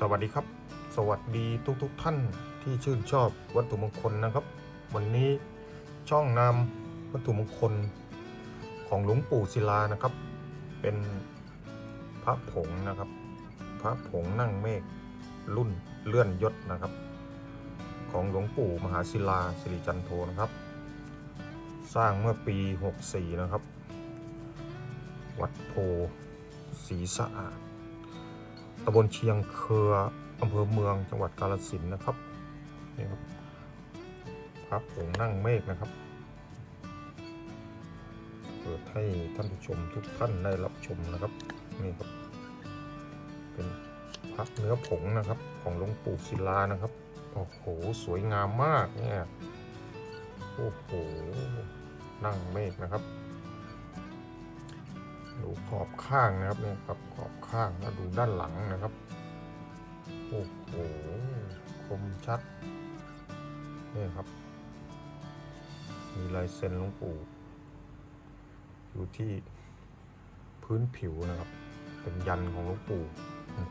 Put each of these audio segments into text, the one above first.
สวัสดีครับ สวัสดีทุกๆทท่านที่ชื่นชอบวัตถุมงคลนะครับ วันนี้ช่องนำวัตถุมงคลของหลวงปู่ศิลานะครับ เป็นพระผงนะครับ พระผงนั่งเมฆรุ่นเลื่อนยศนะครับ ของหลวงปู่มหาศิลาสิริจันโทนะครับ สร้างเมื่อปี 64 นะครับ วัดโพศรีสะอาด ตำบลเชียงเครืออำเภอเมืองจังหวัดกาฬสินธุ์นะครับนี่ครับพระผงนั่งเมฆนะครับ เปิดให้ท่านผู้ชมทุกท่านได้รับชมนะครับนี่ครับเป็นพระเนื้อผงนะครับ ของหลวงปู่ศิลานะครับโอ้โหสวยงามมากเนี่ยโอ้โหนั่งเมฆนะครับ ขอบข้างนะครับเนี่ยครับขอบข้างแล้วดูด้านหลังนะครับ โอ้โหคมชัดนี่ครับ มีลายเซ็นหลวงปู่ อยู่ที่พื้นผิวนะครับ เป็นยันของหลวงปู่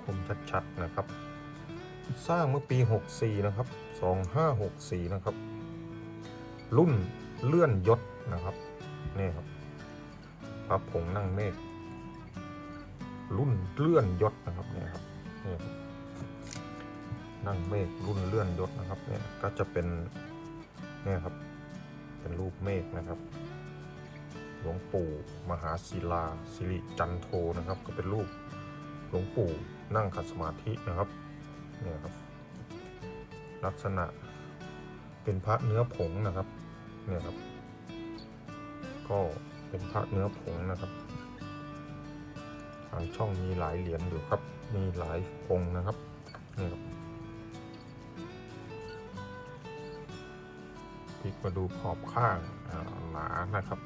คมชัดๆนะครับ สร้างเมื่อปี 64 นะครับ 2564 นะครับ รุ่นเลื่อนยศนะครับ นี่ครับพระผงนั่งเมฆ รุ่นเลื่อนยศนะครับเนี่ยครับเนี่ยนั่งเมฆรุ่นเลื่อนยศนะครับเนี่ยก็จะเป็นเนี่ยครับเป็นรูปเมฆนะครับ หลวงปู่มหาศิลาสิริจันโทนะครับ ก็เป็นรูปหลวงปู่นั่งขัดสมาธินะครับเนี่ยครับ ลักษณะเป็นพระเนื้อผงนะครับเนี่ยครับ ก็เป็นพระเนื้อผงนะครับ ทางช่องมีหลายเหรียญอยู่ครับ มีหลายองค์นะครับนี่ครับพลิกมาดูขอบข้างหนานะครับ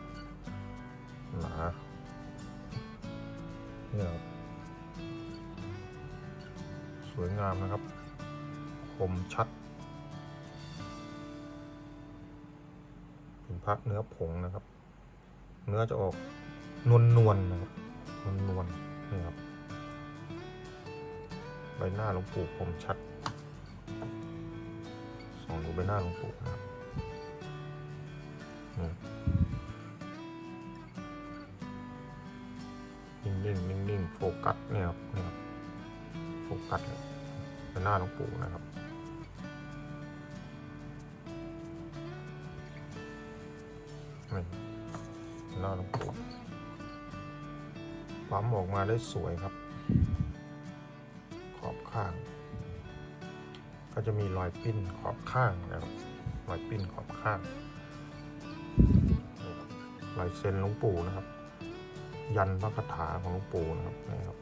หนาเนี่ยครับสวยงามนะครับ คมชัด เป็นพระเนื้อผงนะครับ เนื้อจะออกนวลนวลๆนะครับนวลๆ นี่ครับใบหน้าหลวงปู่คมชัดส่องดูใบหน้าหลวงปู่นะครับนี่นิ่งๆนิ่งๆโฟกัสเนี่ยครับนี่ครับโฟกัสใบหน้าหลวงปู่นะครับนี่หน้าหลวงปู่ ปั๊มออกมาได้สวยครับ ขอบข้าง ก็จะมีรอยปิ้นขอบข้างนะครับรอยปิ้นขอบข้างนี่ครับลายเซ็นหลวงปู่นะครับ ยันพระคาถาของหลวงปู่นะครับนี่ครับ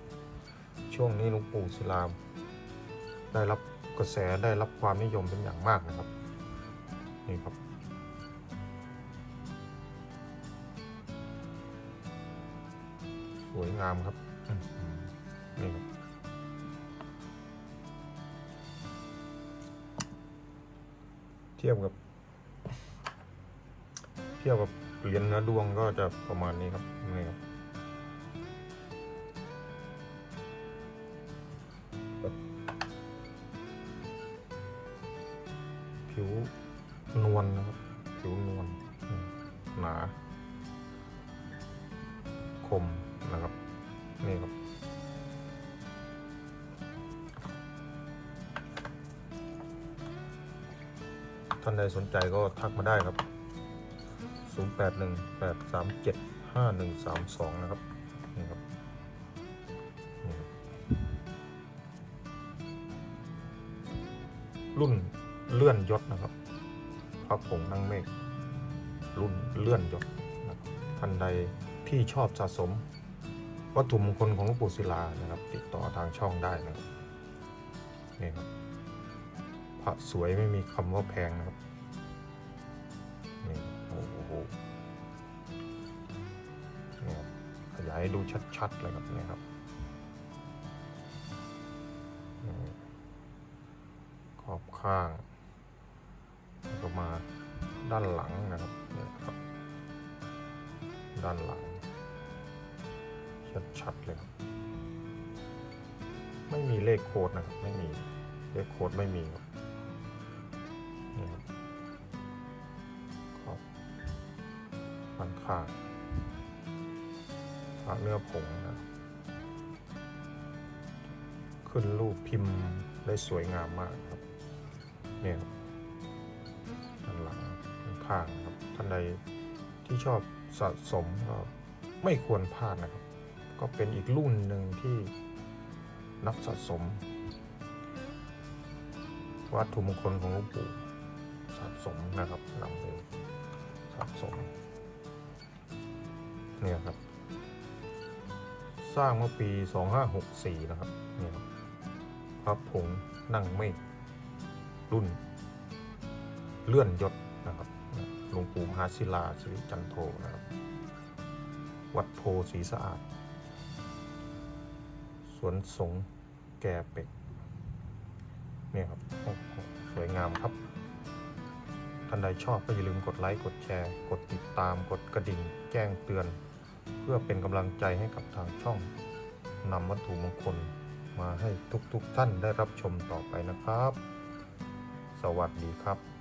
ช่วงนี้หลวงปู่ศิลาได้รับกระแสได้รับความนิยมเป็นอย่างมากนะครับนี่ครับ สวยงามครับอื้อหือนี่ครับเทียบกับ เทียบกับเหรียญเนื้อดวงก็จะประมาณนี้ครับนี่ครับผิวนวลนะครับผิวนวลอืมหนา คม ท่านใดสนใจก็ทักมาได้ครับ 0818375132 นะครับนี่ครับ นี่ครับรุ่นเลื่อนยศนะครับพระผงนั่งเมฆรุ่นเลื่อนยศนะครับท่านใดที่ชอบสะสม วัตถุมงคลของหลวงปู่ศิลานะครับ ติดต่อทางช่องได้นะครับนี่ครับ พระสวยไม่มีคำว่าแพงนะครับนี่โอ้โหนี่ครับขยายดูชัดๆเลยครับนี่ครับขอบข้างแล้วก็มาด้านหลังนะครับนี่ครับ ด้านหลัง ชัดๆเลยครับไม่มีเลขโค้ดนะครับไม่มีเลขโค้ดไม่มีครับ มันขาดพเนื้อผงนะครับขึ้นรูปพิมพ์ได้สวยงามมากครับ เนี่ยด้านหลังด้านข้างครับท่านใดที่ชอบสะสมก็ไม่ควรพลาดนะครับ ก็เป็นอีกรุ่นหนึ่งที่นักสะสม วัตถุมงคลของหลวงปู่สะสมนะครับนำไปสะสม เนี่ยครับ สร้างเมื่อปี 2564 นะครับเนี่ยครับพระผงนั่งเมฆรุ่น เลื่อนยศนะครับหลวงปู่มหาศิลาสิริจันโทนะครับ วัดโพศรีสะอาด สวนสงแก่เป็กเนี่ยครับสวยงามครับท่านใดชอบก็อย่าลืมกดไลค์ กดแชร์ กดติดตาม กดกระดิ่ง แจ้งเตือน พื่อเป็นกำลังใจให้กับทางช่องนำวัตถุมงคลมาให้ทุกๆทท่านได้รับชมต่อไปนะครับ สวัสดีครับ